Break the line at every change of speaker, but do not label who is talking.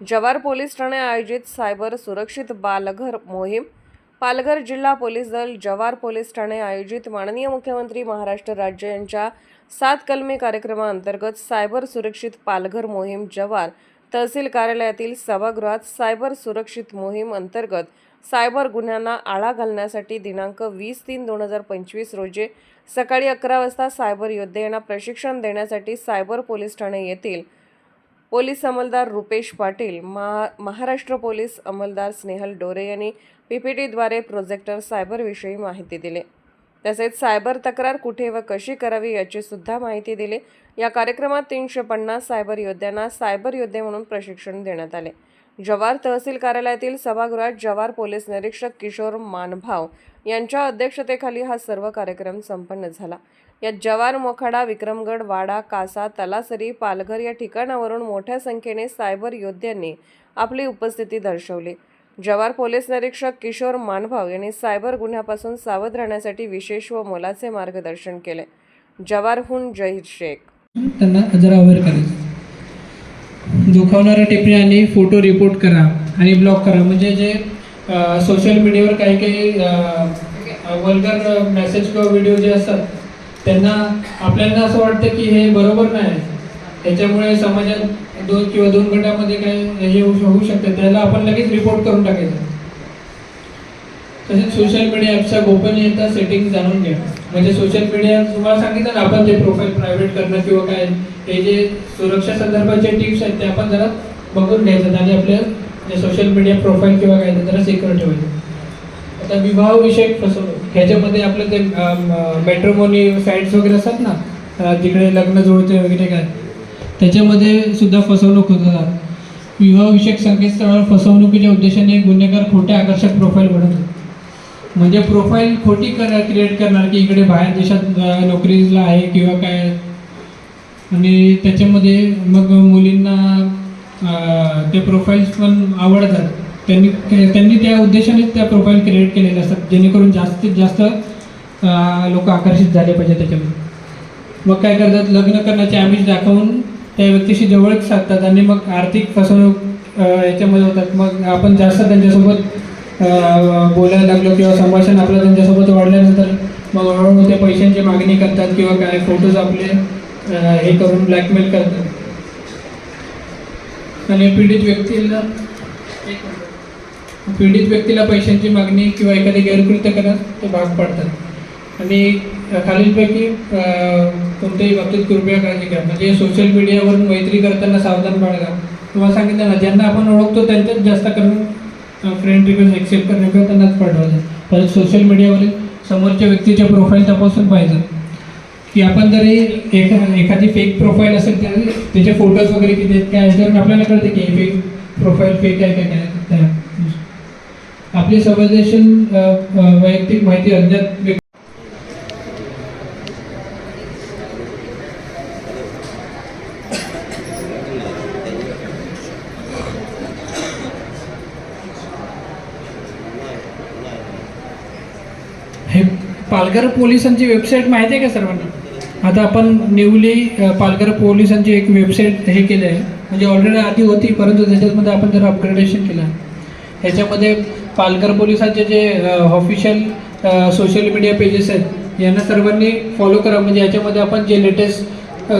जवार पोलीस ठाणे आयोजित सायबर सुरक्षित बालघर मोहीम. पालघर जिल्हा पोलीस दल जवार पोलीस ठाणे आयोजित माननीय मुख्यमंत्री महाराष्ट्र राज्य यांच्या सात कलमी कार्यक्रमाअंतर्गत सायबर सुरक्षित पालघर मोहीम जवार तहसील कार्यालयातील सभागृहात सायबर सुरक्षित मोहीम अंतर्गत सायबर गुन्ह्यांना आळा घालण्यासाठी दिनांक वीस तीन दोन हजार पंचवीस रोजी सकाळी अकरा वाजता सायबर योद्धे यांना प्रशिक्षण देण्यासाठी सायबर पोलीस ठाणे येथील पोलीस अंमलदार रुपेश पाटील महा महाराष्ट्र पोलीस अंमलदार स्नेहल डोरे यांनी पीपीटीद्वारे प्रोजेक्टर सायबरविषयी माहिती दिली. तसेच सायबर तक्रार कुठे व कशी करावी याची सुद्धा माहिती दिली. या कार्यक्रमात तीनशे पन्नास सायबर योद्ध्यांना सायबर योद्धे म्हणून प्रशिक्षण देण्यात आले. जवार तहसील कार्यालयातील सभागृहात जवार पोलीस निरीक्षक किशोर मानभाव यांच्या अध्यक्षतेखाली हा सर्व कार्यक्रम संपन्न झाला. यात जवार मोखाडा विक्रमगड वाडा कासा तलासरी पालघर या ठिकाणावरून मोठ्या संख्येने सायबर योद्ध्यांनी आपली उपस्थिती दर्शवली. जवार पोलीस निरीक्षक किशोर मानभाव यांनी सायबर गुन्ह्यापासून सावध राहण्यासाठी विशेष व मोलाचे मार्गदर्शन केले. जवारहून जहीर शेख.
त्यांना जरा अवेअर करायचं. दुखावणाऱ्या टिपणी आणि फोटो रिपोर्ट करा आणि ब्लॉक करा. म्हणजे जे सोशल मीडियावर काही काही वल्गर मेसेज किंवा व्हिडिओ जे असतात त्यांना आपल्याला असं वाटतं की हे बरोबर नाही. त्याच्यामुळे समाजात दोन किंवा दोन गटामध्ये काही हे होऊ शकते. त्याला आपण लगेच रिपोर्ट करून टाकायचं. तसेच सोशल मीडिया ॲप्सच्या गोपनीयता सेटिंग जाणून घ्या. म्हणजे सोशल मीडिया तुम्हाला सांगितलं ना आपण ते प्रोफाईल प्रायव्हेट करणं किंवा काय हे जे सुरक्षा संदर्भाचे टिप्स आहेत ते आपण जरा बघून घ्यायचं आणि आपल्या जे सोशल मीडिया प्रोफाईल किंवा काय ते जरा सिक्युअर ठेवायचं. आता विवाहविषयक फसवणूक ह्याच्यामध्ये आपलं ते मेट्रोमोनी साईट्स वगैरे असतात ना तिकडे जिकडे लग्न जुळते वगैरे काय त्याच्यामध्ये सुद्धा फसवणूक होत विवाहविषयक संकेतस्थळावर फसवणुकीच्या उद्देशाने गुन्हेगार खोटे आकर्षक प्रोफाईल बनवतात म्हणजे प्रोफाईल खोटी कर क्रिएट करणार की इकडे बाहेर देशात नोकरीला आहे किंवा काय? आणि त्याच्यामध्ये मग मुलींना ते प्रोफाईल्स पण आवडतात. त्यांनी त्यांनी त्या उद्देशानेच त्या प्रोफाईल क्रिएट केलेल्या असतात जेणेकरून जास्तीत जास्त लोक आकर्षित झाले पाहिजे त्याच्यामध्ये. मग काय करतात? लग्न करण्याचे आमिष दाखवून त्या व्यक्तीशी जवळच साधतात आणि मग आर्थिक फसवणूक याच्यामध्ये होतात. मग आपण जास्त त्यांच्यासोबत बोलायला लागलो किंवा संभाषण आपलं त्यांच्यासोबत वाढल्यानंतर मग हळूहळू ते पैशांची मागणी करतात किंवा काय फोटोज आपले हे करून ब्लॅकमेल करतात. आणि पीडित व्यक्तीला पीडित व्यक्तीला पैशांची मागणी किंवा एखादे गैरकृत्य करत ते भाग पडतात. आणि खालीलपैकी कोणत्याही बाबतीत कृपया काळजी घ्या. म्हणजे सोशल मीडियावरून मैत्री करताना सावधान बाळगा. तुम्हाला सांगितलं ना ज्यांना आपण ओळखतो त्यांच्याच जास्त करून फ्रेंड रिक्वेस्ट एक्सेप्ट करणे किंवा त्यांनाच पाठवायचं परत सोशल मीडियावरील समोरच्या व्यक्तीचे प्रोफाईल तपासून पाहिजे की आपण जरी एखा एखादी फेक प्रोफाईल असेल तर त्याचे फोटोज वगैरे किती आहेत काय आहे, आपल्याला कळते की फेक प्रोफाईल फेक आहे काय काय त्या आपली संवेदनशील वैयक्तिक माहिती अज्ञात हे पालघर पोलिसांची वेबसाईट माहिती आहे का सर्वांना? आता आपण न्यूली पालघर पोलिसांची एक वेबसाईट हे केलं आहे. म्हणजे ऑलरेडी आधी होती परंतु त्याच्यामध्ये आपण जरा अपग्रेडेशन केलं ह्याच्यामध्ये पालघर पोलिसांचे जे ऑफिशियल सोशल मीडिया पेजेस आहेत यांना सर्वांनी फॉलो करा. म्हणजे याच्यामध्ये आपण जे लेटेस्ट